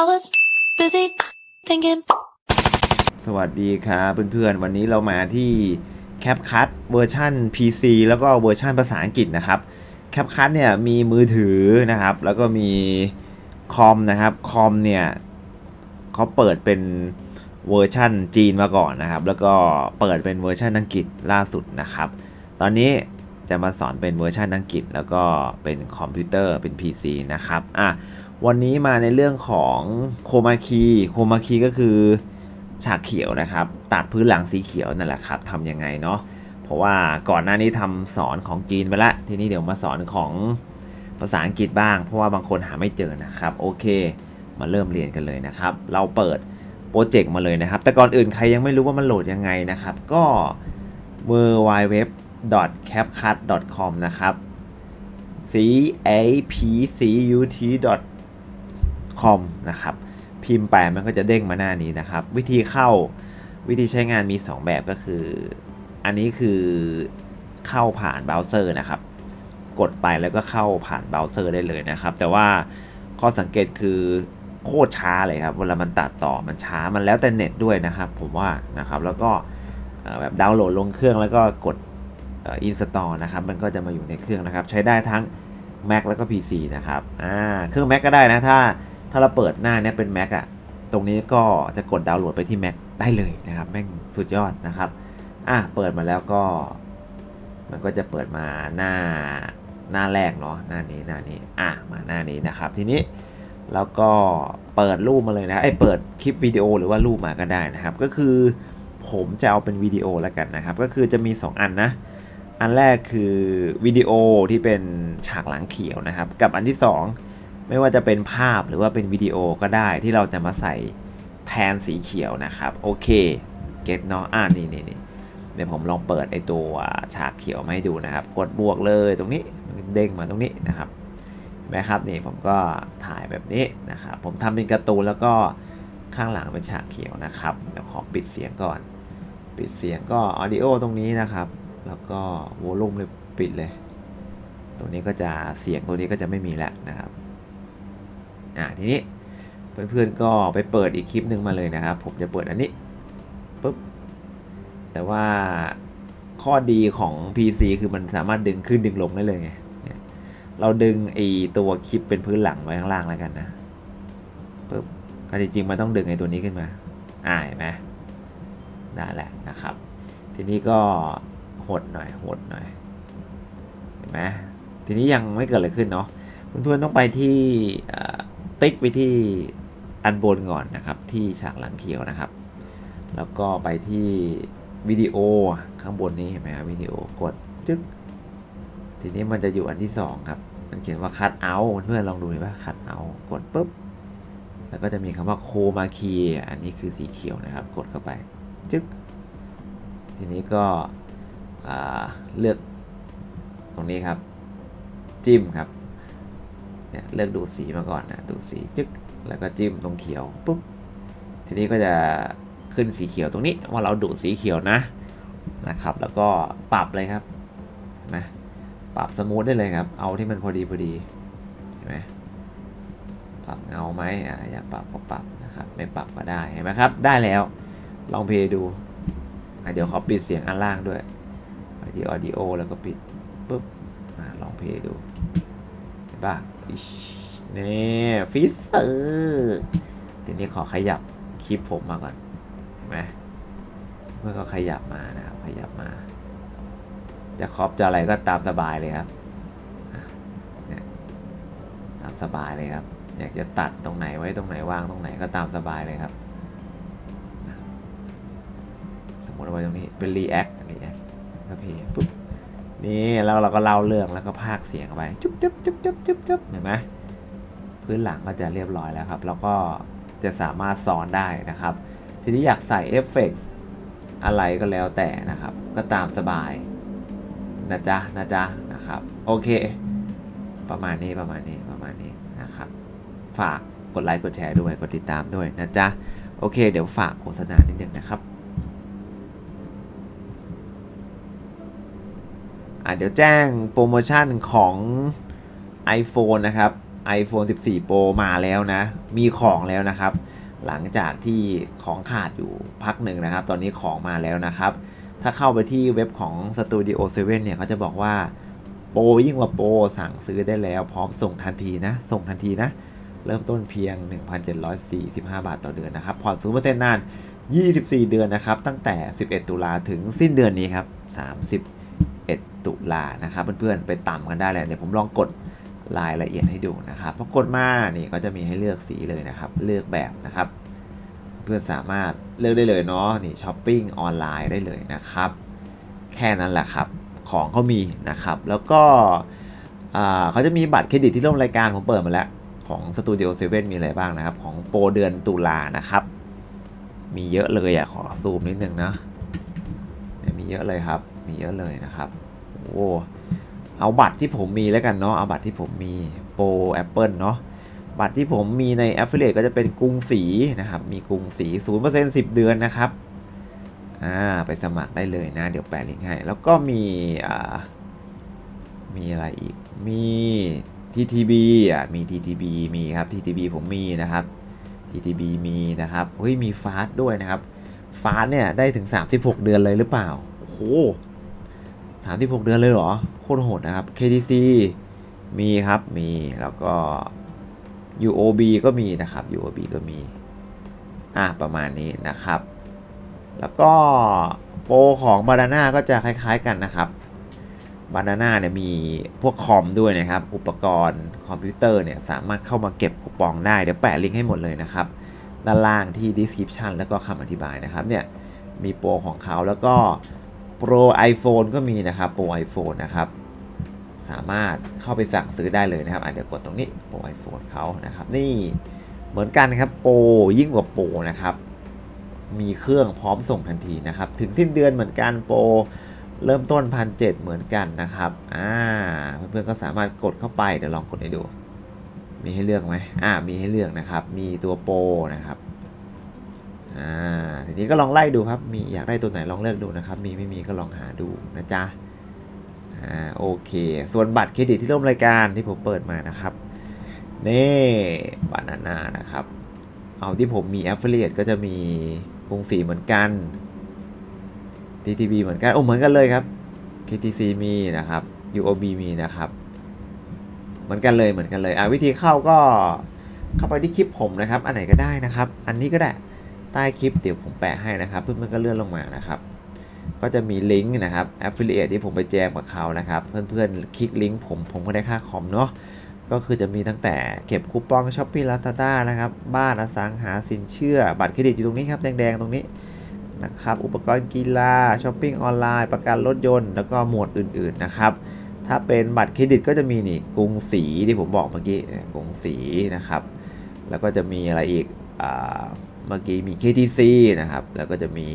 I was busy thinking. สวัสดีครับเพื่อนๆ วันนี้เรามาที่ CapCut เวอร์ชัน PC แล้วก็เวอร์ชันภาษาอังกฤษนะครับ CapCut เนี่ยมีมือถือนะครับ แล้วก็มีคอมนะครับคอมเนี่ยเขาเปิดเป็นเวอร์ชันจีนมาก่อนนะครับ แล้วก็เปิดเป็นเวอร์ชันอังกฤษล่าสุดนะครับ ตอนนี้จะมาสอนเป็นเวอร์ชันอังกฤษ แล้วก็เป็นคอมพิวเตอร์เป็น PC นะครับอะ วันนี้มาในเรื่องของโคมาคีโคมาคีก็คือฉากเขียวนะครับ ตัดพื้นหลังสีเขียวนั่นแหละครับทำยังไงเนาะเพราะว่าก่อนหน้านี้ทำสอนของจีนไปละ ทีนี้เดี๋ยวมาสอนของภาษาอังกฤษบ้าง เพราะว่าบางคนหาไม่เจอนะครับ โอเค มาเริ่มเรียนกันเลยนะครับ เราเปิดโปรเจกต์มาเลยนะครับ แต่ก่อนอื่นใครยังไม่รู้ว่ามันโหลดยังไงนะครับ ก็ w w w c a p c u t com นะครับ c a p c u t com นะครับ พิมพ์ไปมันก็จะเด้งมาหน้านี้นะครับ วิธีเข้าวิธีใช้งานมี 2 แบบก็คือ อันนี้คือเข้าผ่านเบราว์เซอร์นะครับ กดไปแล้วก็เข้าผ่านเบราว์เซอร์ได้เลยนะครับ แต่ว่าข้อสังเกตคือโคตรช้าเลยครับเวลามันตัดต่อมันช้ามันแล้วแต่เน็ตด้วยนะครับ ผมว่านะครับแล้วก็แบบดาวน์โหลดลงเครื่องแล้วก็กดอินสตอลนะครับมันก็จะมาอยู่ในเครื่องนะครับ ใช้ได้ทั้ง Mac แล้วก็ PC นะครับอ่าเครื่อง Mac ก็ได้นะถ้า ถ้าเราเปิดหน้าเนี้ยเป็น Mac อะตรงนี้ก็จะกดดาวน์โหลดไปที่ Mac ได้เลยนะครับ แม่งสุดยอดนะครับอะเปิดมาแล้วก็ มันก็จะเปิดมาหน้าหน้าแรกเนาะหน้านี้หน้านี้อะมาหน้านี้นะครับ ทีนี้แล้วก็เปิดรูปมาเลยนะไอ้เปิดคลิปวิดีโอหรือว่ารูปมาก็ได้นะครับ ก็คือผมจะเอาเป็นวิดีโอแล้วกันนะครับ ก็คือจะมี 2 อันนะ อันแรกคือวิดีโอที่เป็นฉากหลังเขียวนะครับ กับอันที่ 2 ไม่ว่าจะเป็นภาพหรือว่าเป็นวิดีโอก็ได้ที่เราจะมาใส่แทนสีเขียวนะครับ โอเคเก็ตเนาะอ่านี่นี่นี่เดี๋ยวผมลองเปิดไอตัวฉากเขียวมาให้ดูนะครับ กดบวกเลยตรงนี้เด้งมาตรงนี้นะครับนไหมครับนี่ผมก็ถ่ายแบบนี้นะครับผมทำเป็นการ์ตูนแล้วก็ข้างหลังเป็นฉากเขียวนะครับเดี๋ยวขอปิดเสียงก่อน ปิดเสียงก็ออดิโอตรงนี้นะครับ แล้วก็วอลลุ่มเลยปิดเลย ตรงนี้ก็จะเสียงตัวนี้ก็จะไม่มีแล้วนะครับ อ่าทีนี้เพื่อนๆก็ไปเปิดอีกคลิปหนึ่งมาเลยนะครับ ผมจะเปิดอันนี้ปุ๊บแต่ว่าข้อดีของ PC คือมันสามารถดึงขึ้นดึงลงได้เลยไงเราดึงไอตัวคลิปเป็นพื้นหลังไว้ข้างล่างแล้วกันนะปุ๊บอันจริงๆมันต้องดึงไอตัวนี้ขึ้นมาอ่าเห็นไหมได้แหละนะครับ ทีนี้ก็หดหน่อยหดหน่อยเห็นไหมทีนี้ยังไม่เกิดอะไรขึ้นเนาะเพื่อนๆต้องไปที่อ ติ๊กไปที่อันบนก่อนนะครับ ที่ฉากหลังเขียวนะครับ แล้วก็ไปที่วิดีโอข้างบนนี้เห็นไหมครับวิดีโอกดจึ๊กทีนี้มันจะอยู่อันที่สองครับ มันเขียนว่าคัดเอาเพื่อนลองดูเลยว่าคัดเอากดปุ๊บ แล้วก็จะมีคำว่าโคมาคีอันนี้คือสีเขียวนะครับ กดเข้าไปจึ๊กทีนี้ก็เลือกตรงนี้ครับ จิ้มครับ เนี่ยเลือกดูสีมาก่อนนะดูสีจึ๊กแล้วก็จิ้มตรงเขียวปุ๊บทีนี้ก็จะขึ้นสีเขียวตรงนี้ว่าเราดูดสีเขียวนะนะครับ แล้วก็ปรับเลยครับนไหมปรับสมูทได้เลยครับ เอาที่มันพอดีพอดีเห็นไหมปรับเงาไหมอ่าอยากปรับก็ปรับนะครับไม่ปรับก็ได้เห็นไหมครับได้แล้วลองเพย์ดูอะเดี๋ยวขอปิดเสียงอันล่างด้วยไปที่ audio แล้วก็ปิดปุ๊บอะลองเพย์ดู ป่ะอิชนี่ฟิสเซอร์ทีนี้ขอขยับคลิปผมมาก่อนเห็นไหมเมื่อก็ขยับมานะครับ ขยับมา จะครอปจะอะไรก็ตามสบายเลยครับเนี่ยตามสบายเลยครับ อยากจะตัดตรงไหนไว้ตรงไหนว่างตรงไหนก็ตามสบายเลยครับ สมมติเอาไว้ตรงนี้เป็น react react ก็เพย์ปุ๊บ นี่แล้วเราก็เล่าเรื่องแล้วก็พากเสียงไปจุ๊บจุ๊บจุ๊บจุ๊บจุ๊บจุ๊บเห็นไหมพื้นหลังก็จะเรียบร้อยแล้วครับ แล้วก็จะสามารถสอนได้นะครับ ทีนี้อยากใส่เอฟเฟกต์อะไรก็แล้วแต่นะครับ ก็ตามสบายนะจ๊ะนะจ๊ะนะครับ โอเค ประมาณนี้ประมาณนี้ประมาณนี้นะครับ ฝากกดไลค์กดแชร์ด้วยกดติดตามด้วยนะจ๊ะ โอเค เดี๋ยวฝากโฆษณานิดนึงนะครับ อะ เดี๋ยวแจ้งโปรโมชั่นของ iPhone นะครับ iPhone 14 Pro มาแล้วนะ มีของแล้วนะครับ หลังจากที่ของขาดอยู่พักหนึ่งนะครับ ตอนนี้ของมาแล้วนะครับ ถ้าเข้าไปที่เว็บของ Studio 7 เนี่ยเขาจะบอกว่าโปรยิ่งกว่าโปรสั่งซื้อได้แล้วพร้อมส่งทันทีนะ ส่งทันทีนะ เริ่มต้นเพียง 1,745 บาทต่อเดือนนะครับ ผ่อน0%นาน 24 เดือนนะครับ ตั้งแต่ 11 ตุลาถึงสิ้นเดือนนี้ครับ 30 31 ตุลานะครับเพื่อนๆไปตามกันได้เลยเดี๋ยวผมลองกดรายละเอียดให้ดูนะครับพอกดมานี่ก็จะมีให้เลือกสีเลยนะครับ เลือกแบบนะครับ เพื่อนสามารถเลือกได้เลยเนาะนี่ช้อปปิ้งออนไลน์ได้เลยนะครับ แค่นั้นแหละครับของเขามีนะครับ แล้วก็เขาจะมีบัตรเครดิตที่ร่วมรายการผมเปิดมาแล้ว ของ Studio 7มีอะไรบ้างนะครับ ของโปรเดือนตุลานะครับ มีเยอะเลยอะขอซูมนิดนึงนะมีเยอะเลยครับ มีเยอะเลยนะครับโอ้เอาบัตรที่ผมมีแล้วกันเนาะเอาบัตรที่ผมมีโปร Apple เนาะบัตรที่ผมมีใน Affiliate ก็จะเป็นกรุงศรีนะครับ มีกรุงศรี0% 10เดือนนะครับอ่าไปสมัครได้เลยนะ เดี๋ยวแปะลิงก์ให้ แล้วก็มีอ่ามีอะไรอีกมี TTB อะมี TTB มีครับ TTB ผมมีนะครับ TTB มีนะครับเฮ้ยมีฟาสด้วยนะครับฟาสเนี่ยได้ถึง 36 เดือนเลยหรือเปล่าโอ้โห 36 เดือนเลยเหรอ โคตรโหดนะครับ KTC มีครับมีแล้วก็ UOB ก็มีนะครับ UOB ก็มี อะประมาณนี้นะครับ แล้วก็โปรของบานาน่าก็จะคล้ายๆกันนะครับบานาน่าเนี่ยมีพวกคอมด้วยนะครับ อุปกรณ์คอมพิวเตอร์เนี่ยสามารถเข้ามาเก็บคูปองได้ เดี๋ยวแปะลิงก์ให้หมดเลยนะครับ ด้านล่างที่ description แล้วก็คำอธิบายนะครับเนี่ยมีโปรของเขาแล้วก็ โปร iPhone ก็มีนะครับโปร iPhone นะครับ สามารถเข้าไปสั่งซื้อได้เลยนะครับอะเดี๋ยวกดตรงนี้โปร iPhone เขานะครับ นี่เหมือนกันครับโปรยิ่งกว่าโปรนะครับ มีเครื่องพร้อมส่งทันทีนะครับ ถึงสิ้นเดือนเหมือนกันโปรเริ่มต้นพันเเหมือนกันนะครับอ่าเพื่อนๆก็สามารถกดเข้าไปเดี๋ยวลองกดให้ดู มีให้เลือกไหมอ่ามีให้เลือกนะครับ มีตัวโปรนะครับ อ่าทีนี้ก็ลองไล่ดูครับ มีอยากได้ตัวไหนลองเลือกดูนะครับ มีไม่มีก็ลองหาดูนะจ๊ะ อ่าโอเค ส่วนบัตรเครดิตที่ร่วมรายการที่ผมเปิดมานะครับ นี่บานาน่านะครับ เอาที่ผมมี Affiliate ก็จะมีกรุงศรีเหมือนกัน TTB เหมือนกัน โอ้เหมือนกันเลยครับ KTC มีนะครับ UOB มีนะครับ เหมือนกันเลยเหมือนกันเลยอะวิธีเข้าก็เข้าไปที่คลิปผมนะครับ อันไหนก็ได้นะครับ อันนี้ก็ได้ ใต้คลิปเดี๋ยวผมแปะให้นะครับเพื่อนๆก็เลื่อนลงมานะครับ ก็จะมีลิงก์นะครับ Affiliate ที่ผมไปแจมกับเขานะครับ เพื่อนๆคลิกลิงก์ผมผมก็ได้ค่าคอมเนาะก็คือจะมีตั้งแต่เก็บคูปองช้อปปี้ลาซาด้านะครับ บ้านอสังหาสินเชื่อ บัตรเครดิตอยู่ตรงนี้ครับ แดงๆ ตรงนี้นะครับ อุปกรณ์กีฬาช้อปปิ้งออนไลน์ ประกันรถยนต์ แล้วก็หมวดอื่นๆนะครับ ถ้าเป็นบัตรเครดิตก็จะมีนี่กรุงศรีที่ผมบอกเมื่อกี้กรุงศรีนะครับ แล้วก็จะมีอะไรอีกอ่า เมื่อกี้มี KTC นะครับ แล้วก็จะมี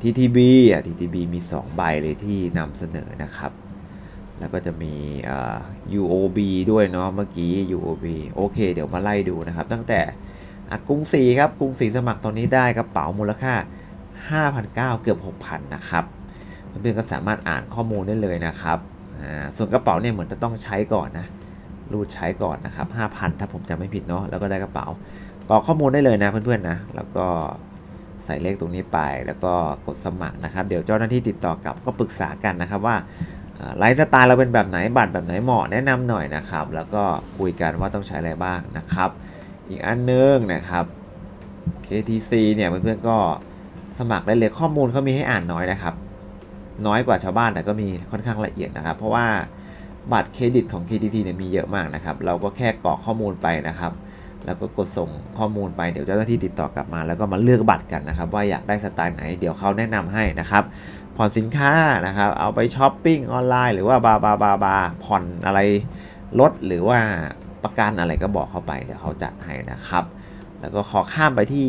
TTB อะ TTB มี 2 ใบเลยที่นำเสนอนะครับ แล้วก็จะมีอ่า UOB ด้วยเนาะเมื่อกี้ UOB โอเค เดี๋ยวมาไล่ดูนะครับ ตั้งแต่อะกรุงศรีครับกรุงศรีสมัครตอนนี้ได้กระเป๋ามูลค่า 5,900 เกือบ 6,000 นะครับเพื่อนๆก็สามารถอ่านข้อมูลได้เลยนะครับอ่าส่วนกระเป๋าเนี่ยเหมือนจะต้องใช้ก่อนนะรูดใช้ก่อนนะครับ5,000 ถ้าผมจำไม่ผิดเนาะแล้วก็ได้กระเป๋า กรอกข้อมูลได้เลยนะเพื่อนๆนะ แล้วก็ใส่เลขตรงนี้ไปแล้วก็กดสมัครนะครับ เดี๋ยวเจ้าหน้าที่ติดต่อกลับก็ปรึกษากันนะครับว่าไลฟ์สไตล์เราเป็นแบบไหนบัตรแบบไหนเหมาะแนะนำหน่อยนะครับ แล้วก็คุยกันว่าต้องใช้อะไรบ้างนะครับ อีกอันนึงนะครับ KTC เนี่ยเพื่อนๆก็สมัครได้เลยข้อมูลเขามีให้อ่านน้อยนะครับ น้อยกว่าชาวบ้านแต่ก็มีค่อนข้างละเอียดนะครับ เพราะว่าบัตรเครดิตของ KTC เนี่ยมีเยอะมากนะครับ เราก็แค่กรอกข้อมูลไปนะครับ แล้วก็กดส่งข้อมูลไปเดี๋ยวเจ้าหน้าที่ติดต่อกลับมา แล้วก็มาเลือกบัตรกันนะครับ ว่าอยากได้สไตล์ไหนเดี๋ยวเขาแนะนำให้นะครับผ่อนสินค้านะครับ เอาไปช้อปปิ้งออนไลน์หรือว่าบาบาบาบาผ่อนอะไรลดหรือว่าประกันอะไรก็บอกเขาไปเดี๋ยวเขาจัดให้นะครับ แล้วก็ขอข้ามไปที่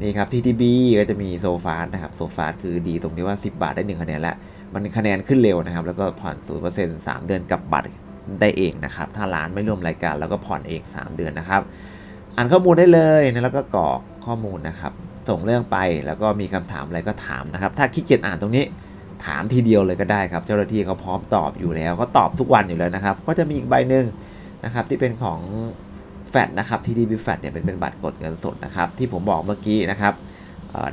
นี่ครับ TTB ก็จะมีโซฟานะครับโซฟาคือดีตรงที่ว่า 10 บาทได้ 1 คะแนนแล้วมันคะแนนขึ้นเร็วนะครับ แล้วก็ผ่อน 0% 3 เดือนกับบัตร ได้เองนะครับ ถ้าร้านไม่ร่วมรายการแล้วก็ผ่อนเอง 3 เดือนนะครับ อ่านข้อมูลได้เลยนะแล้วก็กรอกข้อมูลนะครับ ส่งเรื่องไปแล้วก็มีคำถามอะไรก็ถามนะครับ ถ้าขี้เกียจอ่านตรงนี้ถามทีเดียวเลยก็ได้ครับ เจ้าหน้าที่เขาพร้อมตอบอยู่แล้วก็ตอบทุกวันอยู่แล้วนะครับ ก็จะมีอีกใบหนึ่งนะครับที่เป็นของแฟดนะครับที่ดีบีแฟดเนี่ยเป็นเป็นบัตรกดเงินสดนะครับที่ผมบอกเมื่อกี้นะครับ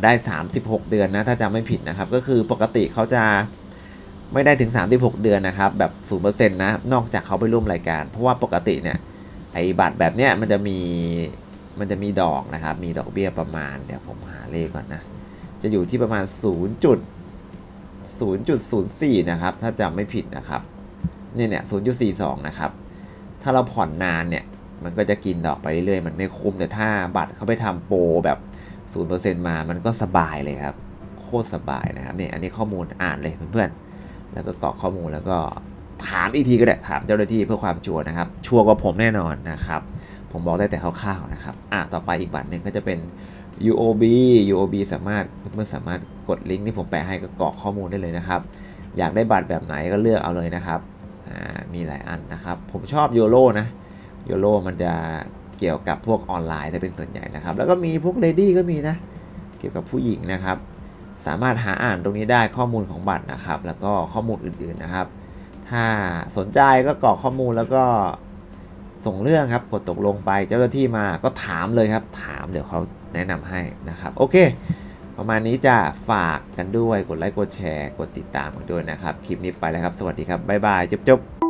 ได้ 36 เดือนนะถ้าจำไม่ผิดนะครับ ก็คือปกติเขาจะ ไม่ได้ถึง 36 เดือนนะครับ แบบ0%นะ นอกจากเขาไปร่วมรายการ เพราะว่าปกติเนี่ยไอ้บัตรแบบเนี้ยมันจะมีมันจะมีดอกนะครับ มีดอกเบี้ยประมาณเดี๋ยวผมหาเลขก่อนนะ จะอยู่ที่ประมาณ 0. จุด0.04 นะครับ ถ้าจำไม่ผิดนะครับเนี่ยเนี่ย0.42 นะครับ ถ้าเราผ่อนนานเนี่ย มันก็จะกินดอกไปเรื่อยๆ มันไม่คุ้มแต่ถ้าบัตรเขาไปทำโปรแบบ 0%มา มันก็สบายเลยครับ โคตรสบายนะครับเนี่ยอันนี้ข้อมูลอ่านเลยเพื่อนๆ แล้วก็กรอกข้อมูลแล้วก็ถามอีกทีก็ได้ถามเจ้าหน้าที่เพื่อความชัวร์นะครับ ชัวร์กว่าผมแน่นอนนะครับ ผมบอกได้แต่คร่าวๆนะครับอะต่อไปอีกบัตรหนึ่งก็จะเป็น UOB UOB สามารถเพื่อสามารถกดลิงก์ที่ผมแปะให้ก็กรอกข้อมูลได้เลยนะครับ อยากได้บัตรแบบไหนก็เลือกเอาเลยนะครับอ่ามีหลายอันนะครับ ผมชอบ YOLO นะ YOLO มันจะเกี่ยวกับพวกออนไลน์จะเป็นส่วนใหญ่นะครับ แล้วก็มีพวก Lady ก็มีนะ เกี่ยวกับผู้หญิงนะครับ สามารถหาอ่านตรงนี้ได้ข้อมูลของบัตรนะครับ แล้วก็ข้อมูลอื่นๆนะครับ ถ้าสนใจก็กรอกข้อมูลแล้วก็ส่งเรื่องครับกดตกลงไปเจ้าหน้าที่มาก็ถามเลยครับ ถามเดี๋ยวเขาแนะนำให้นะครับโอเค ประมาณนี้จะฝากกันด้วยกดไลค์กดแชร์ กดติดตามกันด้วยนะครับ คลิปนี้ไปแล้วครับ สวัสดีครับ บ๊ายบายจบๆ